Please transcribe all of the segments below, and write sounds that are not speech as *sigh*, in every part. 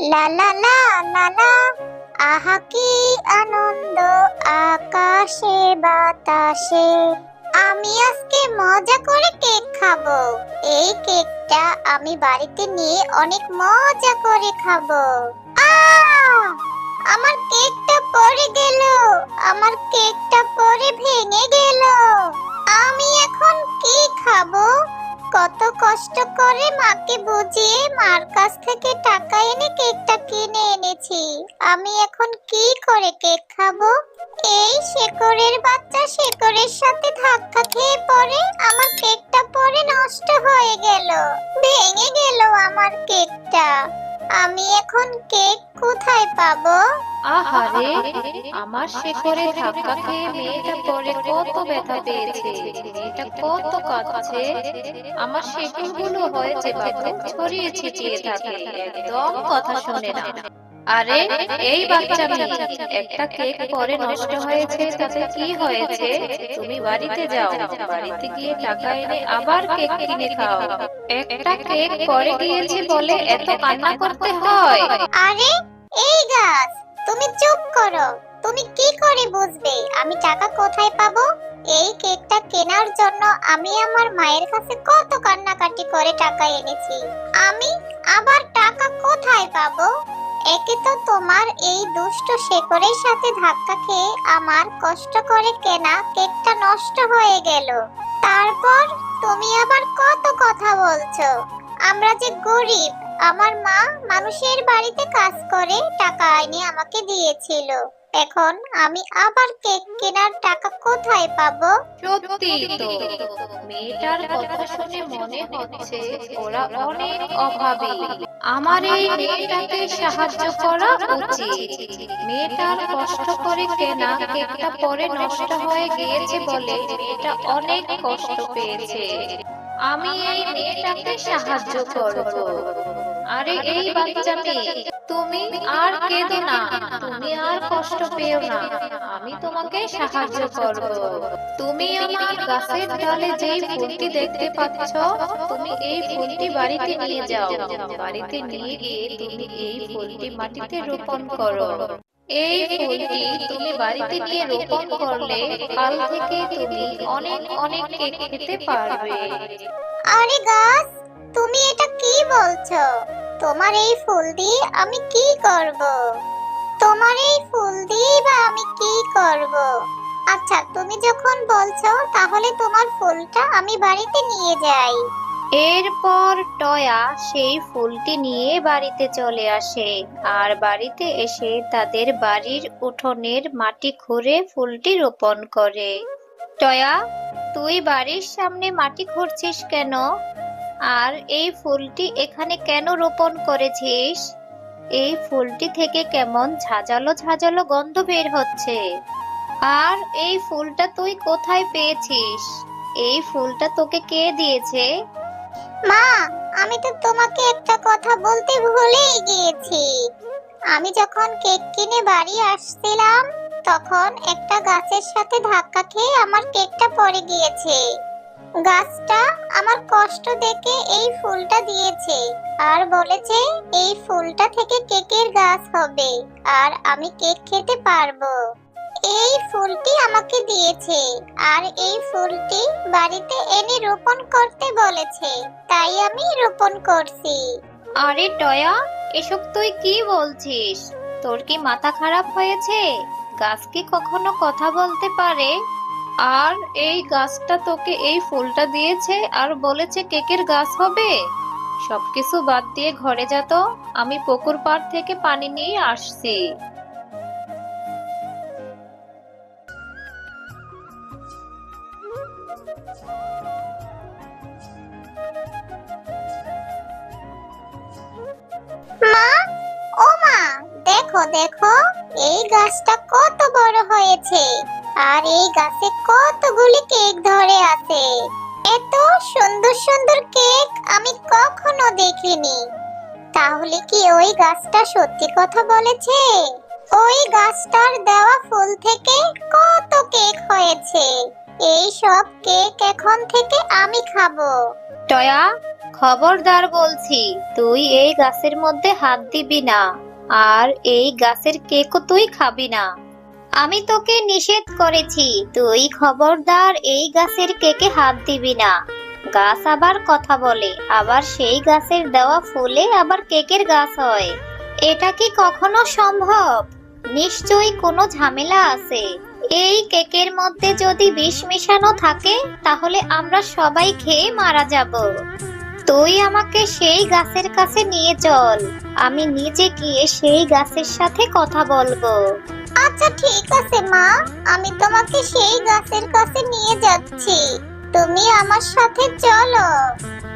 লা লা লা লা লা। আহা, কি আনন্দ আকাশে, বাতাসে। আমি আজকে মজা করে কেক খাব। এই কেকটা আমি বাড়িতে নিয়ে অনেক মজা করে খাব। আহ! মাকে বুঝিয়ে মার কাছ থেকে টাকা এনে কেকটা কিনে এনেছি। আমি এখন কি করে কেক খাব? এই শেকরের বাচ্চা শেকরের সাথে ধাক্কা খেয়ে পড়ে, আমার কেকটা পরে নষ্ট হয়ে গেল। ভেঙে গেল আমার কেকটা। আমি এখন কেক কোথায় পাবো? আহারে, আমার শেখরে ধাক্কা খেয়ে মেয়েটা পরে কত ব্যথা পেয়েছে। মেয়েটা কত কাঁদছে। আমার শেখরগুলো হয়েছে বাবু ছড়িয়ে থাকে। একদম কথা শোনে না। আরে, এই বাচ্চা একটা কেক পরে নষ্ট হয়েছে, তাতে কি হয়েছে? তুমি বাড়িতে যাও, বাড়িতে গিয়ে টাকা এনে আবার কেক কিনে খাও। একটা কেক পরে গিয়েছে বলে এত কান্না করতে হয়। আরে, এই গাছ, তুমি চুপ করো। তুমি কি করে বুঝবে? আমি টাকা কোথায় পাবো? এই কেকটা কেনার জন্য আমি আমার মায়ের কাছে কত কান্নাকাটি করে টাকা এনেছি। আমি আবার টাকা কোথায় পাবো? একে তো তোমার এই দুষ্ট শেকড়ের সাথে ধাক্কা খেয়ে আমার কষ্ট করে কেনা কেকটা নষ্ট হয়ে গেল। তারপর তুমি আবার কত কথা বলছো? আমরা যে গরিব, আমার মা মানুষের বাড়িতে কাজ করে টাকা এনে আমাকে দিয়েছিল। এখন আমি আবার কেক কেনার টাকা কোথায় পাবো? সত্যি তো, মেয়েটার কথা শুনে মনে হচ্ছে ওরা অনেক অভাবী। আমার এই মেয়েটাকে সাহায্য করা উচিত। মেয়েটার কষ্ট করে কেনা কেকটা পরে নষ্ট হয়ে গিয়েছে বলে মেয়েটা অনেক কষ্ট পেয়েছে। আমি এই মেয়েটাকে সাহায্য করব। আরে, এই বাচ্চা মেয়ে তুমি আর কেঁদো না, তুমি আর কষ্ট পেও না, আমি তোমাকে সাহায্য করব। তুমি আমার গাছের ডালে যেই ফুলটি দেখতে পাচ্ছ, তুমি এই ফুলটি বাড়িতে নিয়ে যাও। বাড়িতে নিয়ে গিয়ে তুমি এই ফুলটি মাটিতে রোপণ করো। এই ফুলটি তুমি বাড়িতে গিয়ে রোপণ করলে কাল থেকে তুমি অনেক অনেক কেক খেতে পারবে। আরে গাছ, তুমি এটা কি বলছো? তোমার এই ফুল দিয়ে আমি কি করব? তোমার এই ফুল দিয়ে বা আমি কি করব? আচ্ছা তুমি যখন বলছো, তাহলে তোমার ফুলটা আমি বাড়িতে নিয়ে যাই। এরপর টয়া সেই ফুলটি নিয়ে বাড়িতে চলে আসে আর বাড়িতে এসে তাদের বাড়ির উঠোনের মাটি খুঁড়ে ফুলটি রোপণ করে। টয়া, তুই বাড়ির সামনে মাটি খুঁড়ছিস কেন? আর এই ফুলটি এখানে কেন রোপণ করেছিস? এই ফুলটি থেকে কেমন ঝাঁঝালো ঝাঁঝালো গন্ধ বের হচ্ছে। আর এই ফুলটা তুই কোথায় পেয়েছিস? এই ফুলটা তোকে কে দিয়েছে? মা, আমি তো তোমাকে একটা কথা বলতে ভুলেই গিয়েছি। আমি যখন কেক কিনে বাড়ি আসছিলাম, তখন একটা গাছের সাথে ধাক্কা খেয়ে আমার কেকটা পড়ে গিয়েছে। গাছটা আমার কষ্ট দেখে এই ফুলটা দিয়েছে। আর বলেছে, এই ফুলটা থেকে কেকের গাছ হবে, আর আমি কেক খেতে পারব। এই ফুলটি আমাকে দিয়েছে, আর এই ফুলটি বাড়িতে এনে রোপণ করতে বলেছে, তাই আমি রোপণ করছি। আরে টয়া, এসব তুই কি বলছিস? তোর কি মাথা খারাপ হয়েছে? গাছ কি কখনো কথা বলতে পারে? আর এই গাছটা তোকে এই ফুলটা দিয়েছে আর বলেছে কেকের গাছ হবে। সবকিছু বাদ দিয়ে ঘরে যা তো, আমি পুকুর পাড় থেকে পানি নিয়ে আসছি। দেখো দেখো, এই গাছটা কত বড় হয়েছে। আর এই গাছে কতগুলি কেক ধরে আছে? এত সুন্দর সুন্দর কেক আমি কখনো দেখিনি। তাহলে কি ওই গাছটা সত্যি কথা বলেছে? ওই গাছটার দেওয়া ফুল থেকে কত কেক হয়েছে? এই সব কেক এখন থেকে আমি খাব। টয়া, খবরদার বলছি, তুই এই গাছের মধ্যে হাত দিবি না। আর এই গাছের কেকও তুই খাবি না। আমি তোকে নিষেধ করেছি। তুই খবরদার এই গাছের কেকে হাত দিবি না। গাছ আবার কথা বলে। আবার সেই গাছের দেওয়া ফুলে আবার কেকের গাছ হয়। এটা কি কখনো সম্ভব? নিশ্চয়ই কোনো ঝামেলা আছে। এই কেকের মধ্যে যদি বিষ মিশানো থাকে, তাহলে আমরা সবাই খেয়ে মারা যাব। তুই আমাকে সেই গাছের কাছে নিয়ে চল। আমি নিজে গিয়ে সেই গাছের সাথে কথা বলব। আচ্ছা ঠিক আছে, মা। আমি তোমাকে সেই গাছের কাছে নিয়ে যাচ্ছি। তুমি আমার সাথে চলো।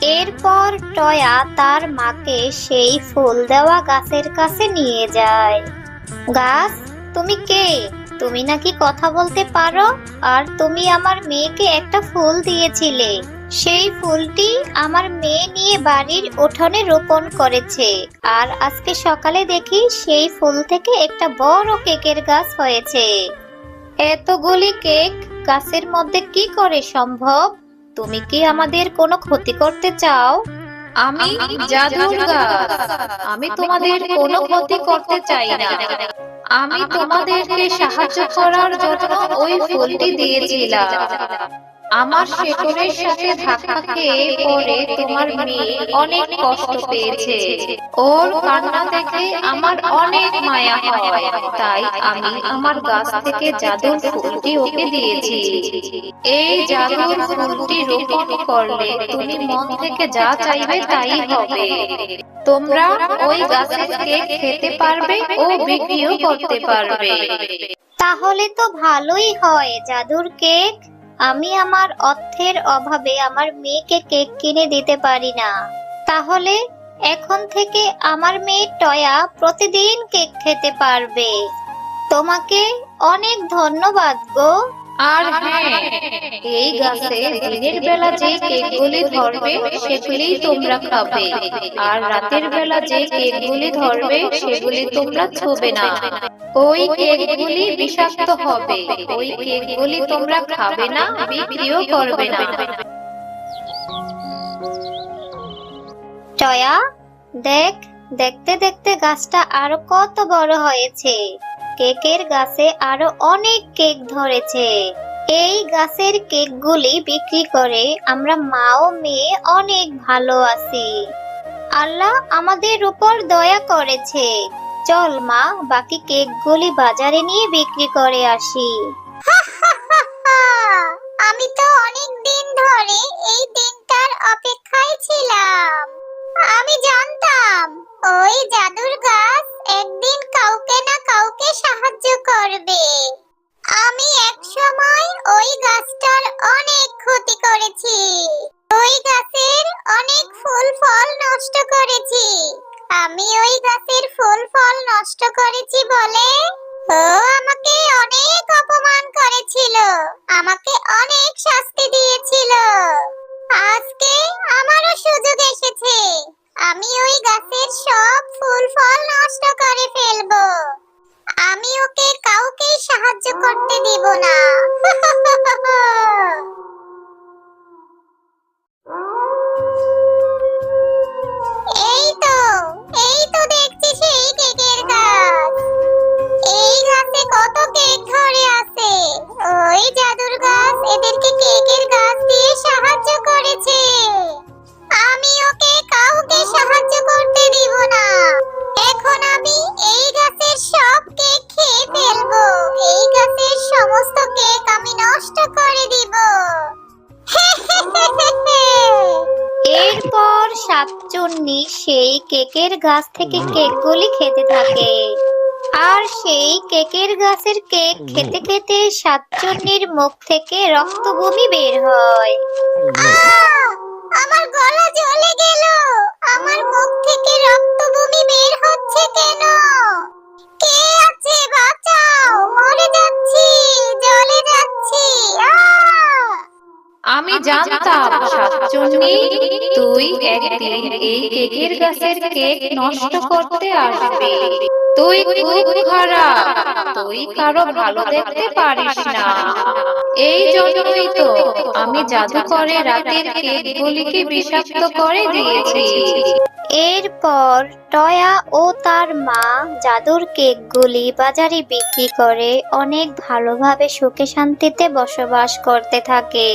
এরপর টয়া তার মাকে সেই ফুল দেওয়া গাছের কাছে নিয়ে যায়। গাছ, তুমি কে? তুমি নাকি কথা বলতে পারো? আর তুমি আমার মেয়েকে একটা ফুল দিয়েছিলে। সেই ফুলটি আমার মেয়ে নিয়ে বাড়ির উঠোনে রোপণ করেছে। আর আজকে সকালে দেখি সেই ফুল থেকে একটা বড় কেকের গাছ হয়েছে। এতগুলি কেক গাছের মধ্যে কি করে সম্ভব? তুমি কি আমাদের কোনো ক্ষতি করতে চাও? আমি আমি তোমাদের কোনো ক্ষতি করতে চাই না। আমি তোমাদেরকে সাহায্য করার জন্য ওই ফুলটি দিয়েছিলাম। আমার শেকড়ের সাথে ধাক্কা খেয়ে পরে তোমার মেয়ে অনেক কষ্ট পেয়েছে। ওর কান্না দেখে আমার অনেক মায়া হয়। তাই আমি আমার গাছ থেকে জাদুর ফুলটি ওকে দিয়েছি। এই জাদুর ফুলটি রোপণ করলে তুমি মন থেকে যা চাইবে তাই হবে। তোমরা ওই গাছের কেক খেতে পারবে ও বিক্রিও করতে পারবে। তাহলে তো ভালোই হয় জাদুর কেক। আমি আমার অর্থের অভাবে আমার মেয়েকে কেক কিনে দিতে পারি না। তাহলে এখন থেকে আমার মেয়ে টয়া প্রতিদিন কেক খেতে পারবে। তোমাকে অনেক ধন্যবাদ গো। আর হ্যাঁ এই গাছে দিনের বেলা যে কেকগুলি ধরবে, সেগুলি তোমরা খাবে। আর রাতের বেলা যে কেকগুলি ধরবে, সেগুলি তোমরা ছুবে না। ওই কেকগুলি বিষাক্ত হবে। ওই কেকগুলি তোমরা খাবে না, বিক্রিও করবে না। টয়া, দেখ, দেখতে দেখতে গাছটা আরও কত বড় হয়েছে। কেকের গাছে আরও অনেক কেক ধরেছে। এই গাছের কেকগুলি বিক্রি করে আমরা মা ও মেয়ে অনেক ভালো আছি। আল্লাহ আমাদের উপর দয়া করেছে। চল মা, বাকি কেকগুলি বাজারে নিয়ে বিক্রি করে আসি। *laughs* আমি তো অনেক দিন ধরে এই দিনটার আমি ওই গাছের ফুল ফল নষ্ট করেছি বলে? ও আমাকে অনেক অপমান করেছিল। আমাকে অনেক শাস্তি দিয়েছিল। আজকে আমারও সুযোগ এসেছে। আমি ওই গাছের সব ফুল ফল নষ্ট করে ফেলব। আমি ওকে কাউকে সাহায্য করতে দিব না। *laughs* ওই জাদুর গাছ এদেরকে কেকের গাছ দিয়ে সাহায্য করেছে। আমি ওকে কাউকে সাহায্য করতে দিব না। এখন আমি এই গাছের সব কেক খেয়ে ফেলব। এই গাছের সমস্ত কেক আমি নষ্ট করে দিব। এরপর সাতচুন্নি সেই কেকের গাছ থেকে কেকগুলি খেতে থাকে। আর সেই কেকের গাছের কেক খেতে খেতে সাতজনের মুখ থেকে রক্ত বমি বের হয়। আমার গলা জ্বলে গেল। আমার মুখ থেকে রক্ত বমি বের হচ্ছে কেন? জানতাম। তুই একদিন এই কেকের গাছের কেক নষ্ট করতে তুই খুব খারাপ, তুই কারও ভালো দেখতে পারিস না। এই জন্যই তো আমি জাদু করে রাতের কেকগুলিকে বিষাক্ত করে দিয়েছি। এরপর টয়া ও তার মা জাদুর কেকগুলি বাজারে বিক্রি করে অনেক ভালোভাবে সুখে শান্তিতে বসবাস করতে থাকে।